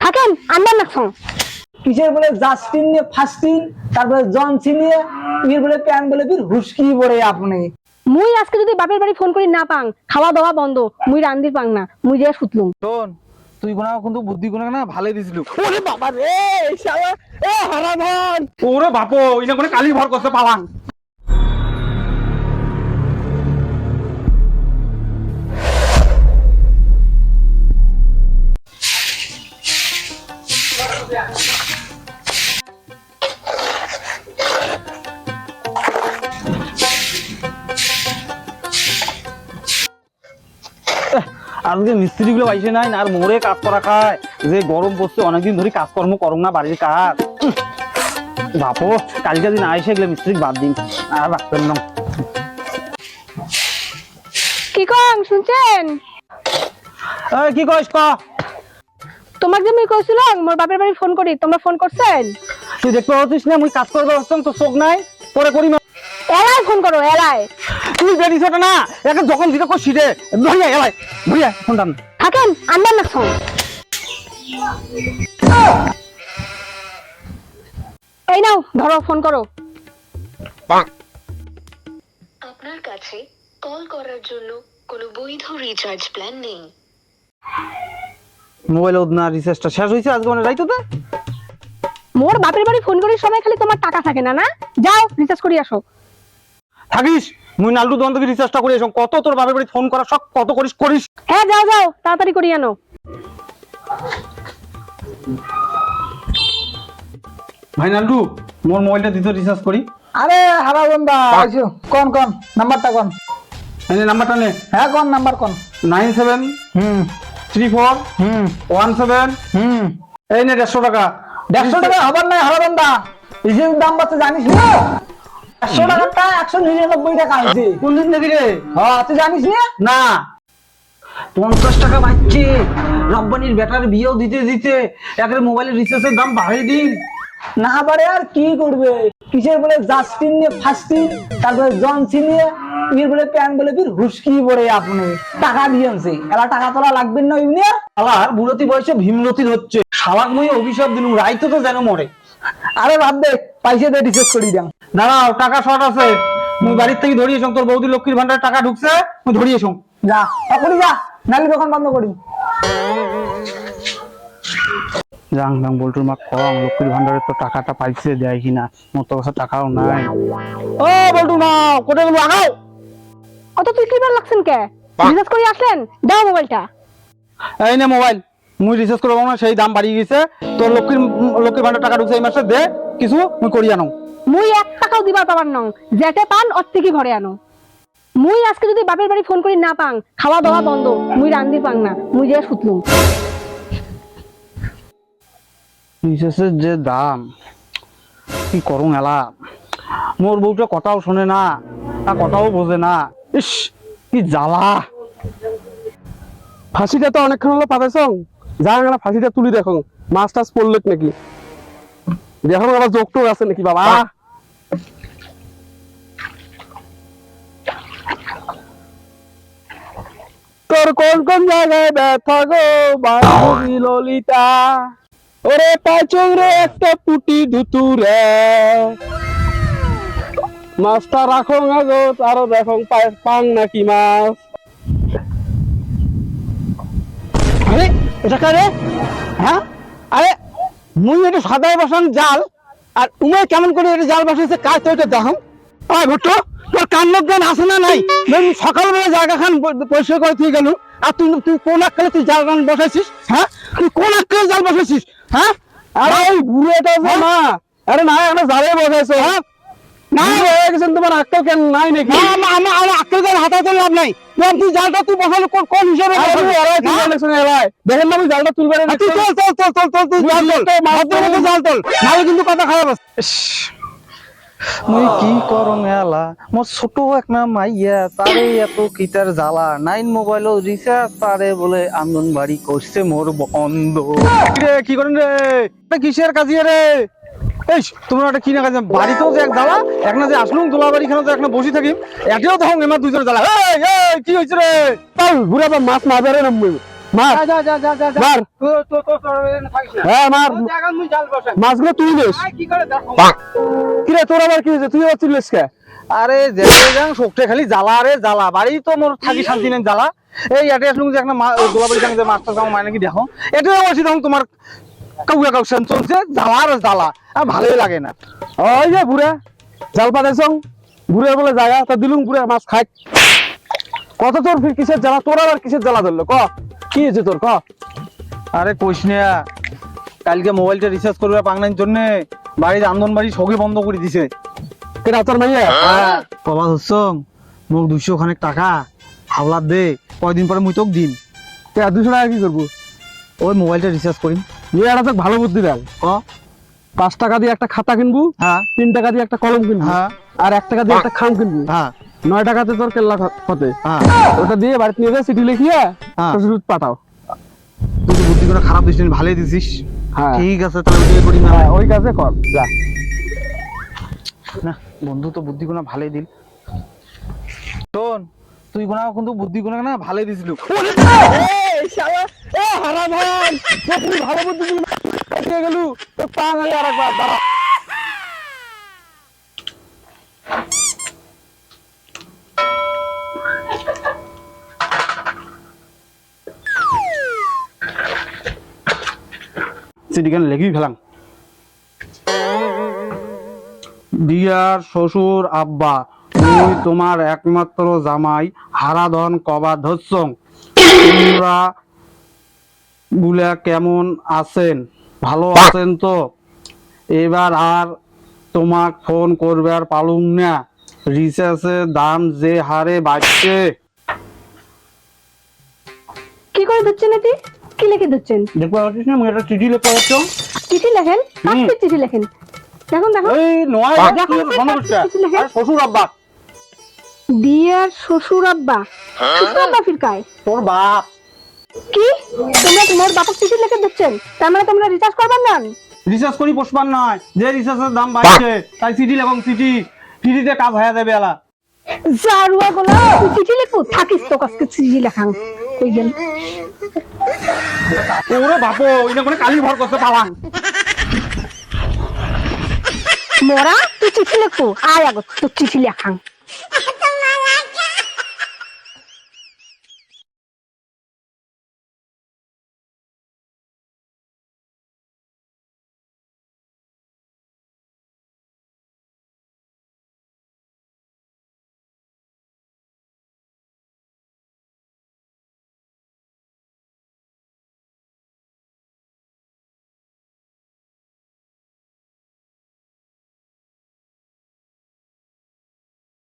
থাকেন নাকছং কিসের বলে জাস্টিন নিয়ে ফাস্টিন তারপরে জনসি নিয়ে এর বলে প্যান বলে ফির হুস্কি পড়ে আপনি। মুই আজকে যদি বাপের বাড়ি ফোন করি না পাং খাওয়া দাওয়া বন্ধ মুই রান্দি পাং না মুই যে শুতলুম। শোন তুই কোনা কিন্তু বুদ্ধি কোনা না ভালোই দিছিল। ওরে বাবা রে শালা এ হারাধন ওরে বাপো ইনা কোনে কালি ভর পালাং আজকে মিস্ত্রি গুলো পাইছে নাই আর মোড়ে কাজ করা খায়। যে গরম পড়ছে অনেকদিন ধরে কাজকর্ম করুন না বাড়ির কাজ। বাপো কালকে দিন আইসে গেলে মিস্ত্রি বাদ দিন। আর রাখবেন না। কি কং শুনছেন? কি কইস ক? তোমাক যে মুই কইছিলাম মোর বাপের বাড়ি ফোন করি তোমরা ফোন করছেন? তুই দেখতে পাচ্ছিস না মুই কাজ আসতাম তো চোখ নাই পরে করি না। এলাই ফোন করো এলাই। তুই না? যখন দিকে করছি রে ধরিয়া এলাই ধরিয়া ফোন থাকেন আনবার নাকছং এই নাও ধরো ফোন করো। আপনার কাছে কল করার জন্য কোনো বৈধ রিচার্জ প্ল্যান নেই। মোবাইল না রিচার্জটা শেষ হয়েছে আজকে মানে রাইতো মোর বাপের বাড়ি ফোন করির সময় খালি তোমার টাকা থাকে না না? যাও রিচার্জ করি আসো। থাকিস? মুই নালটু দোকান থেকে রিচার্জটা করে কত তোর বাপের বাড়ি ফোন করা সব কত করিস করিস। হ্যাঁ যাও যাও তাড়াতাড়ি করি আনো। ভাই নালটু মোর মোবাইলটা দিতে রিচার্জ করি। আরে হারাধন দা আইসো কোন কোন নাম্বারটা কোন? এই নে নাম্বারটা নে। হ্যাঁ কোন নাম্বার কোন? Nine seven hmm. Three four hmm. One seven. Hmm. এই নে দেড়শো টাকা। দেড়শো টাকা হবার নাই দা এই যে দাম বাড়ছে জানিস না? একশো টাকাটা একশো নিরানব্বই টাকা আছে কোন দিন দেখি রে হ্যাঁ তুই জানিস না? না। পঞ্চাশ টাকা বাড়ছে রব্বানির ব্যাটারি বিয়েও দিতে দিতে মোবাইলের রিচার্জের দাম বাড়িয়ে দিন। না পারে আর কি করবে? কিসের বলে জাস্টিন নিয়ে ফাস্টিন তারপরে জনসি নিয়ে এর বলে প্যান বলে ফির হুস্কি পড়ে আপনি। টাকা দিয়েছে এলা টাকা তোলা লাগবেন না ইউনি আর আবার বুড়তি বয়সে ভীমরতির হচ্ছে। শালাক মই অভিশাপ দিলুম রাইতো তো যেন মরে। আরে বাদ দে পয়সা দিয়ে রিচার্জ করি দাম দাঁড়াও টাকা শর্ট আছে। মুই বাড়ির থেকে ধরিয়ে তোর বৌদি লক্ষ্মীর ভান্ডার টাকা ঢুকছে মুই ধরিয়ে যা তখনই যা নালি দোকান বন্ধ করি। যাং যাং বল্টুর মা কম লক্ষ্মীর ভান্ডারের তো টাকাটা পাইছে দেয় কিনা মোর তো কাছে টাকাও নাই। ও বল্টু মা কোথায় গেল? আগাও। অত তুই ক্লিবার লাগছেন কে? রিচার্জ করি আসলেন? দাও মোবাইলটা। এই নে মোবাইল। মুই রিচার্জ করব না সেই দাম বাড়িয়ে গেছে। তোর লক্ষ্মীর লক্ষ্মীর ভান্ডার টাকা ঢুকছে এই মাসে দে কিছু মুই করি আনো। মুই এক টাকাও দিবার পাবার নং। যেতে পান অত থেকে ঘরে আনো। মুই আজকে যদি বাপের বাড়ি ফোন করি না পাং খাওয়া দাওয়া বন্ধ মুই রান্দি পাং না মুই যে শুতলুম রিচার্জের যে দাম কি করুন এলা? মোর বউটা কথাও শোনে না তা কথাও বোঝে না। ইস কি জ্বালা। ফাঁসিটা তো অনেকক্ষণ হলো পাতাইছ? না ফাঁসিটা তুলি দেখো মাছ টাছ পড়লে নাকি? দেখো আবার যোগ টোক আছে নাকি বাবা? তোর কোন কোন জায়গায় ব্যথা গো বান্ধবী ললিতা? ওরে পাচং রে একটা পুটি ধুতুরে মাছটা রাখো গো আরও দেখো পাং নাকি মাছ আরে এটা কারে হ্যাঁ? আরে মুই এটা সাদাই বসান জাল আর উমে কেমন করে এটা জাল বসাইছে কাজ তো এটা দেখো আয় ভুট্টো তোর কান্ন জ্ঞান আছে না নাই? সকালবেলা জায়গা খান পরিষ্কার করে তুই গেল আর তুই তুই কোন আক্কালে তুই জাল খান বসাইছিস? হ্যাঁ? তুই কোন আক্কালে জাল বসাইছিস? হ্যাঁ? আরে ওই বুড়োটা না আরে না একটা জালে বসাইছো। হ্যাঁ? না। হয়ে গেছেন তোমার আক্কেল কেন নাই নাকি? না আমার আমার আমার আক্কেল করে হাতে তো লাভ নাই? তুই তুই জালটা তুই বসালো কোন কোন হিসাবে আরে বসালি? তুমি এলাই তুলবে? দেখছেন এলাই দেখেন না আমি জালটা তুলবে আর তুই চল চল চল চল চল তুই জাল তোল। ভদ্র মতো জাল তোল। নাহলে কিন্তু কথা খারাপ আছে। মুই কি এলা মোর ছোট একটা মাইয়া তারে এত জ্বালা। নাইন মোবাইল রিচার্জ তারে বলে আঙ্গনবাড়ি করছে মোর বন্ধ। রে কি করেন রে? কিসের কাজিয়ে রে? এই তোমরা একটা কি না কাজে বাড়িতেও যে এক জ্বালা এক না যে আসলুম দোলা বাড়ি খানে যে এক না বসে থাকি এটাও তখন এমার দুজনে জ্বালা। এই এই কি হয়েছে রে? তাল বুড়া বা মাছ মারবে রে নামবে মার। যা যা যা যা যা মার। তো তো তো না। হ্যাঁ মার। মাছগুলো তুই নিস করে তোর আবার কি হয়েছে? তুই আবার চিল্লিস কে? আরে যেতে যাং শোকটে খালি জ্বালা রে জ্বালা। বাড়ি তো মোর থাকি শান্তি নেই জ্বালা। এই অ্যাড্রেস লুং যে একটা গোলাবাড়ি যাং যে মাস্টার কাম মাইনে কি দেখো। এটা বলছি তখন তোমার কাউয়া কাউশন চলছে জ্বালা আর জ্বালা। আর ভালোই লাগে না। ওই যে বুড়া জাল পাতাইছ বুড়ের বলে জায়গা তা দিলুম বুড়ে মাছ খাই কত তোর ফির কিসের জ্বালা? তোর আবার কিসের জ্বালা ধরলো? ক কি হয়েছে তোর ক। আরে কইস কালকে মোবাইলটা রিচার্জ করবে জন্য। বাড়ির আন্দন বাড়ি সগে বন্ধ করে দিছে। কেটা তোর মাইয়া? কবা হচ্ছ মোক দুইশো খানেক টাকা হাওলাত দে কয়দিন পরে মুই তোক দিন কে দুশো টাকা কি করব? ওই মোবাইলটা রিচার্জ করিম। তোকে ভালো বুদ্ধি দেন পাঁচ টাকা দিয়ে একটা খাতা কিনবো হ্যাঁ। তিন টাকা দিয়ে একটা কলম কিনবো হ্যাঁ। আর এক টাকা দিয়ে একটা খাম কিনবো। হ্যাঁ। নয় টাকাতে তোর কেল্লা হ্যাঁ। ওটা দিয়ে বাড়িতে নিয়ে যা চিঠি লিখিয়ে হ্যাঁ। শ্বশুর পাঠাও। তুই বুদ্ধি করে খারাপ দিস ভালোই দিছিস। হ্যাঁ। ঠিক আছে তাহলে ওইটাই করি না হ্যাঁ, ওই কাজে কর যা। না বন্ধু তো বুদ্ধি গুণা ভালোই দিল। শোন তুই গুণা কিন্তু বুদ্ধি গুণা না ভালোই দিছিল হারাম ভালো বুদ্ধি দিয়ে তোর পা দাঁড়া। শ্বশুর আব্বা তুই তোমার একমাত্র জামাই, হারাধন কবা ধরছং বুলা কেমন আছেন? ভালো আছেন তো? এবার আর তোমাক ফোন করবে আর পালুম না। রিচার্জের দাম যে হারে বাড়ছে। কি করে ধরছেন এটি? কি লিখে ধরছেন? দেখতে পাচ্ছিস না? একটা চিঠি লিখতে পারছ চিঠি লেখেন? কাকে চিঠি লেখেন? দেখুন দেখুন। এই নয় দেখো, দেখো, আর শ্বশুর আব্বা। ডিয়ার শ্বশুর আব্বা। শ্বশুর আব্বা ফির কায় তোর বাপ। কি? তোমরা তোমার বাপক চিঠি লিখে দিচ্ছেন? তার মানে তোমরা রিচার্জ করবেন না রিচার্জ করি পোষবার নয় যে রিচার্জের দাম বাড়ছে তাই চিঠি লেখম চিঠি ফ্রিতে কাজ হয়ে যাবে এলা জারুয়া গোলা তুই চিঠি লিখব থাকিস তো কাছকে চিঠি লেখাং। কই গেল? ওরে বাপো ইনে করে কালি ভর করতে পালাং। মরা তুই চিঠি লিখব আয় আগত তোর চিঠি লেখাং।